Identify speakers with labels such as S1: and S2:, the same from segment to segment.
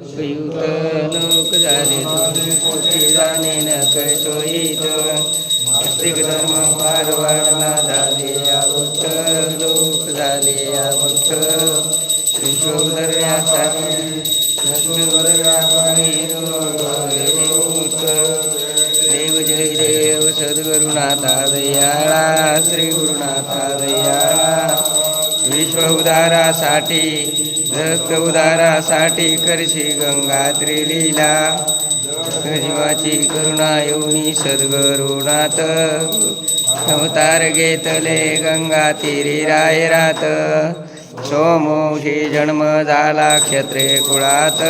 S1: युत लोक झाले कोटी जाणे न करतो हित धर्म फार वाढला झाले या लोक झाले या भक्त विश्वोदर्यासाठी देव जय देव सद्गुरुनाथा दयाळा श्री गुरुनाथा दयाळा. विश्व उदारासाठी उदारासाठी करशी गंगात्री लीला. जीवाची करुणा येऊनी सद्गुरुनाथ अवतार घेतले गंगा तिरी रायरात. सोमोशी जन्म झाला क्षत्रे कुळात.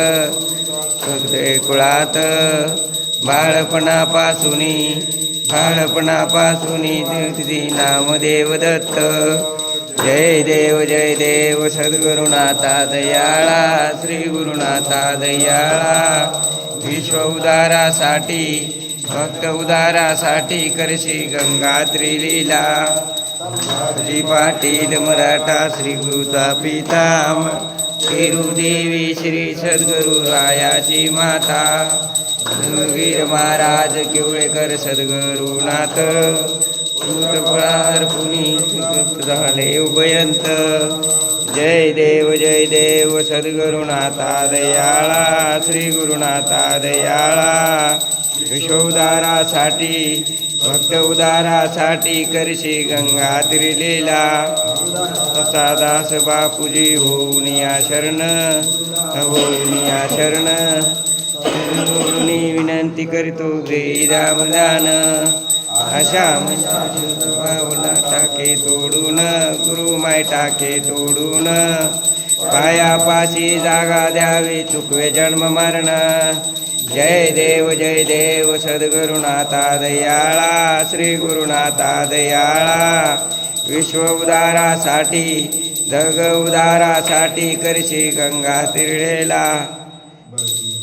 S1: क्षत्रे कुळात. बाळपणापासूनी बाळपणापासूनी नाम नामदेव दत्त. जय देव जय देव सद्गुरुनाथा दयाळा श्री गुरुनाथा दयाळा. विश्व उदारासाठी भक्त उदारासाठी करशी गंगात्री लीला. श्री पाटील मराठा श्री गुरुचा पिताम देवी श्री सद्गुरु रायाची माता. वीर महाराज किवळेकर सद्गुरुनाथ भूतफळार पुनी झाले उभयंत. जय देव जय देव सद्गुरुनाथा दयाळा श्री गुरुनाथा दयाळा विश्वउदारासाठी भक्त उदारासाठी करशी गंगा लीला तसा दास बापूजी होऊन या शरण होऊन या शरण. मी विनंती करीतो गे रामदान अशा म्हणता टाके तोडून गुरु माय टाके तोडून. पायापाशी जागा द्यावी चुकवे जन्म मरण. जय देव जय देव सद्गुरुनाथा दयाळा श्री गुरुनाथा दयाळा. विश्व उदारासाठी जग उदारासाठी करशी गंगा तिरळेला.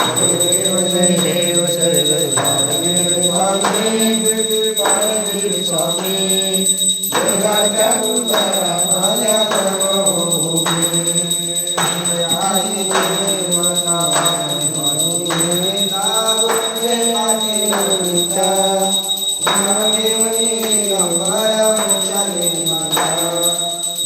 S2: देव जय
S1: देव सद्गुरु
S2: स्वामी स्वामी जगाच्या उतारा आल्या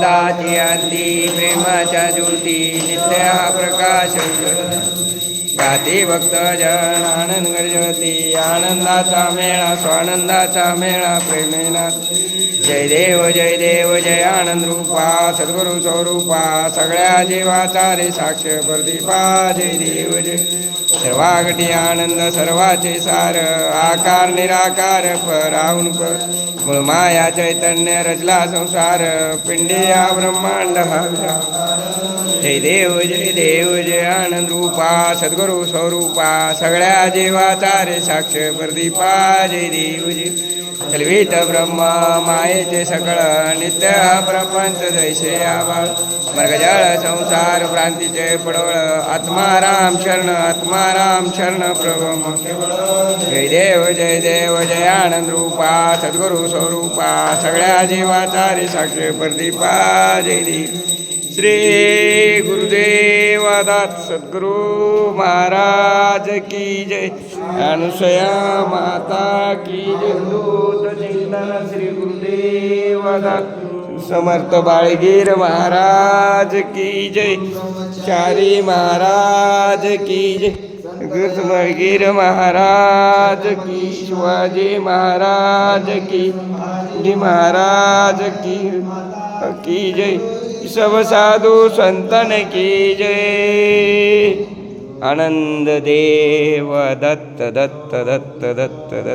S1: कर्मभूमी लाची आरती प्रेमाच्या ज्योती नित्या प्रकाश. गाती भक्त जन आनंद गर्जती आनंदाचा मेळा स्वानंदाचा मेळा प्रेमेना. जय देव जय देव जय आनंद रूपा सद्गुरू स्वरूपा सगळ्या जीवाचा रे साक्ष प्रदीपा जय देव जय. सर्वागटी आनंद सर्वाचे सार आकार निराकार पराहुन पर माया चैतन्य रचला संसार पिंडिया ब्रह्मांड हा जय देव जय देव जय आनंद रूपा सद्गुरु स्वरूपा सगळ्या जीवाचा रे साक्ष प्रदीपा जय देव जय कल्वित ब्रह्म मायेचे सकळ नित्य प्रपंच जैसे आबाळ मर्गजळ संसार भ्रांतीचे पडवळ आत्माराम शरण आत्मा आत्माराम शरण प्रभम। जय देव जय देव जय आनंद रूपा सद्गुरु स्वरूपा सगळ्या जीवाचा रे साक्ष प्रदीपा जय देव श्री गुरुदेव दात सद्गुरु महाराज की जय। अनुसया माता की जय। दूत चिंतन श्री गुरुदेव दात समर्थ बाळगीर महाराज की जय। चारी महाराज की जय। गुरुमगीर महाराज की शिवाजी महाराज की जी महाराज की की जय। सब साधु संतन की जय। आनंद देव दत्त दत्त दत्त दत्त दत्त।